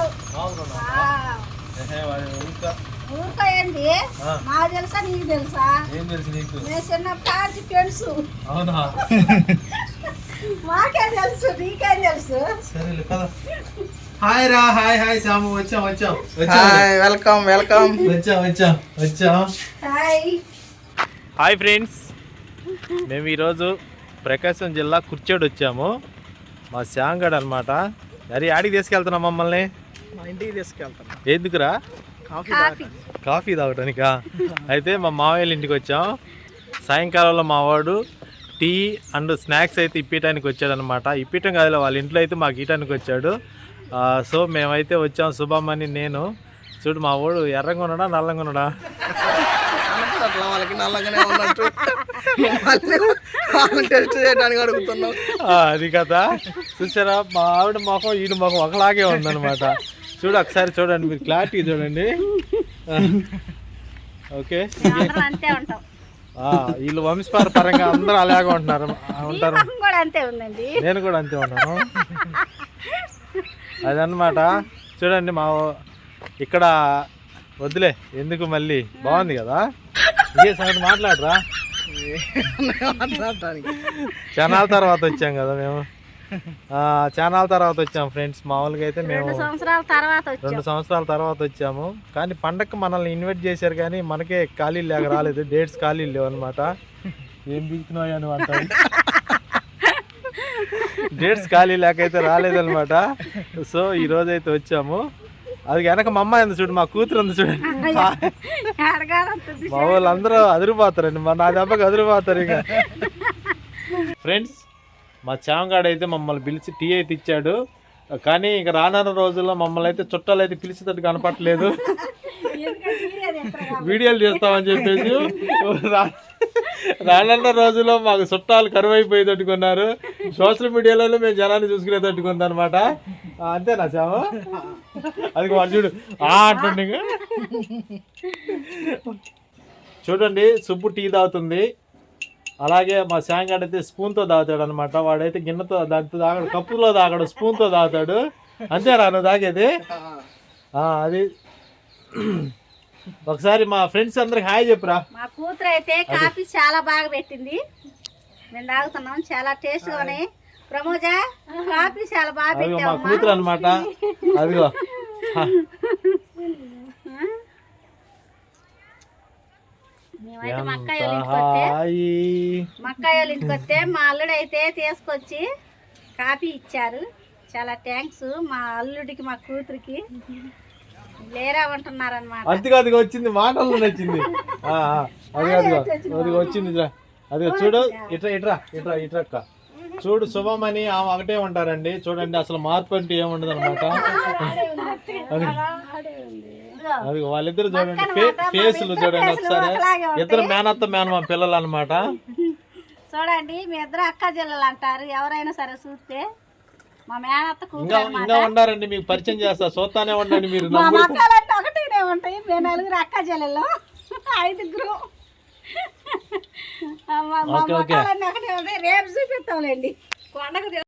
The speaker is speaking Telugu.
ఉండవు మామూలు ఉన్నావా? ఆ, ఏహే, వాడు ఇంకా ఊరికే ఏంది? ఆ. మాకు తెలుసా నీకు తెలుసా? ఏం తెలుసు నీకు? నేను చిన్న కాచి తెలుసు. అవునా? మాకే తెలుసు నీకేం తెలుసు. సరేలే కదా హాయ్ రా హాయ్ హాయ్ సాము వచ్చాం వచ్చాం. వచ్చాం. Hi welcome welcome. వచ్చాం వచ్చాం వచ్చాం. హాయ్. Hi friends. మేము ఈరోజు ప్రకాశం జిల్లా కుర్చేడు వచ్చాము. మా శాంగడ్ అనమాట అరే ఆడికి తీసుకెళ్తున్నాం మమ్మల్ని? మా ఇంటికి తీసుకెళ్తాను ఎందుకురా? Coffee coffee. తాగటానికా. అయితే మా మావయ్య ఇంటికి వచ్చాం. సాయంకాలంలో మా వాడు టీ అండ్ స్నాక్స్ అయితే ఇప్పటానికి వచ్చాడనమాట ఇప్పటం కాదు వాళ్ళ ఇంట్లో అయితే మాకు ఇయటానికి వచ్చాడు. ఆ, సో మేమైతే వచ్చాం శుభమని నేను. చూడు మా వాడు ఎర్రంగా ఉన్నాడా నల్లంగా ఉన్నాడా? అట్లా వాళ్ళకి నల్లగానే ఉన్నట్టు. మళ్ళీ వాళ్ళని టెస్ట్ చేయడానికి అడుగుతున్నాం ఆ, అది కదా. చూసారా? మా ఆవిడ మొఖం ఈడు మొఖం ఒకలాగే ఉందన్నమాట. చూడు ఒకసారి చూడండి మీరు క్లారిటీ చూడండి. ఓకే. అందరం అంతే ఉంటాం. ఆ, వీళ్ళు వంశపార పరంగా అందరూ అలాగే ఉంటున్నారు. ఉంటారు. నేను కూడా అంతే ఉన్నాను. అదన్నమాట. చూడండి మా ఇక్కడ వద్దులే ఎందుకు మళ్ళీ? బాగుంది కదా? ఇదే సంగతి మాట్లాడరా? చానాల తర్వాత వచ్చాం కదా మేము. ఆ, చానాల తర్వాత వచ్చాం ఫ్రెండ్స్. మామూలుగా అయితే మేము రెండు సంవత్సరాల తర్వాత రెండు సంవత్సరాల తర్వాత వచ్చాము. కానీ పండగకి మనల్ని ఇన్వైట్ చేశారు కానీ మనకే ఖాళీ లేక రాలేదు. డేట్స్ ఖాళీ లేవు అనమాట ఏం బీక్తున్నాయా నువ్వు అంటావు? డేట్స్ ఖాళీ లేక అయితే రాలేదన్నమాట. సో ఈ రోజు అయితే వచ్చాము. అది వెనక మా అమ్మాయి ఉంది చూడు మా కూతురు ఉంది చూడండి అడగాలంటుంది మా వాళ్ళందరూ అదిరిపోతారండి. మా నా దెబ్బకి అదిరిపోతారు ఇక. ఫ్రెండ్స్ మా చాంగాడు అయితే మమ్మల్ని పిలిచి టీ అయితే ఇచ్చాడు. కానీ ఇక రానున్న రోజుల్లో మమ్మల్ని అయితే చుట్టాలు అయితే పిలిచేటట్టు కనపట్లేదు వీడియోలు చేస్తామని చెప్పేసి రానున్న రోజుల్లో మాకు చుట్టాలు కరువు అయిపోయేటట్టుకున్నారు సోషల్ మీడియాలో మేము జనాన్ని చూసుకునేటట్టుకుంది అనమాట అంతేనా చామ అది చూడు. ఆ అంటుండే చూడండి సుబ్బు టీ తాగుతుంది. అలాగే మా శాంగాడ్ అయితే స్పూన్తో తాగుతాడు అనమాట వాడైతే గిన్నెతో దాంతో తాగడు కప్పులో తాగడు స్పూన్తో తాగుతాడు. అంతేరా నువ్వు తాగేది? ఆ, అది. ఒకసారి మా ఫ్రెండ్స్ అందరికి హాయ్ చెప్పురా. మా కూతురు అయితే కాఫీ చాలా బాగా పెట్టింది. మేము తాగుతున్నాం చాలా టేస్ట్గా ఉన్నాయి ప్రమోజ కాఫీ చాలా బాగా మా కూతురు అనమాట అదిగో. హ, మేమైతే మా ఎంత అక్కయ్య వాళ్ళ ఇంటికి వస్తే మా అల్లుడు అయితే తీసుకొచ్చి కాఫీ ఇచ్చారు. చాలా థ్యాంక్స్ మా అల్లుడికి మా కూతురికి. లేరా ఉంటున్నారనమాట అంతగా అదిగో వచ్చింది మాటల్లో నచ్చింది. అదిగో వచ్చింది. అదిగో చూడు ఇట్రా ఇట్రా ఇట్రా ఇట్రా చూడు శుభం అని ఆమె ఒకటే ఉంటారండి. చూడండి అసలు మార్పు అంటే ఏముండదు అనమాట అది వాళ్ళిద్దరు చూడండి. ఫేసులు చూడండి ఒకసారి. ఇద్దరు మేనత్త మేనమా పిల్లలు అనమాట చూడండి మీ ఇద్దరు అక్క జిల్లలు అంటారు. ఎవరైనా సరే చూస్తే మా మేనత్త ఇంకా. ఇంకా ఉండారండి మీకు పరిచయం చేస్తా. చూస్తానే ఉండండి మీరు ఒకటినే ఉంటాయి. మేము నలుగురు అక్క చెల్లెలు. ఐదుగురు. రేపు చూపిస్తాంలేండి. కొండకు